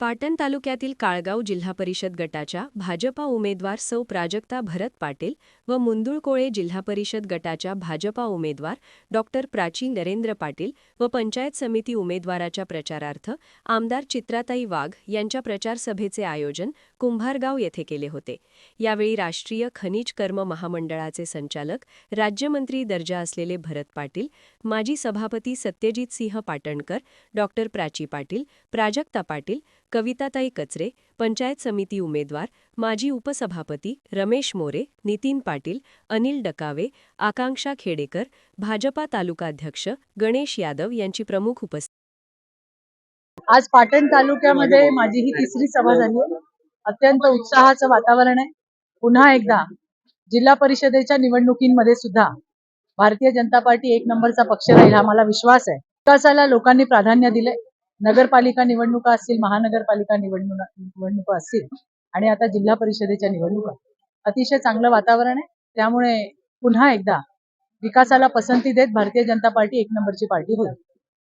पाटण तालुक्यातील काळगाव जिल्हा परिषद गटाच्या भाजपा उमेदवार सौ प्राजक्ता भरत पाटील व मुंदुळकोळे जिल्हा परिषद गटाच्या भाजपा उमेदवार डॉक्टर प्राची नरेंद्र पाटील व पंचायत समिती उमेदवाराच्या प्रचारार्थ आमदार चित्राताई वाघ यांच्या प्रचारसभेचे आयोजन कुंभारगाव येथे केले होते. यावेळी राष्ट्रीय खनिज कर्म महामंडळाचे संचालक राज्यमंत्री दर्जा असलेले भरत पाटील माजी सभापती सत्यजित सिंह पाटणकर डॉक्टर प्राची पाटील प्राजक्ता पाटील कविताताई कचरे पंचायत समिती उमेदवार माजी उपसभापती रमेश मोरे नितीन पाटील अनिल डकावे आकांक्षा खेडेकर भाजपा तालुकाध्यक्ष गणेश यादव यांची प्रमुख उपस्थिती. आज पाटण तालुक्यामध्ये माझी ही तिसरी सभा झाली आहे. अत्यंत उत्साहाचं वातावरण आहे. पुन्हा एकदा जिल्हा परिषदेच्या निवडणुकीमध्ये सुद्धा भारतीय जनता पार्टी एक नंबरचा पक्ष राहील हा मला विश्वास आहे. विकासाला लोकांनी प्राधान्य दिलंय. नगरपालिका निवडणुका असतील महानगरपालिका निवडणुका निवडणुका असतील आणि आता जिल्हा परिषदेच्या निवडणुका. अतिशय चांगलं वातावरण आहे. त्यामुळे पुन्हा एकदा विकासाला पसंती देत भारतीय जनता पार्टी एक नंबरची पार्टी होईल.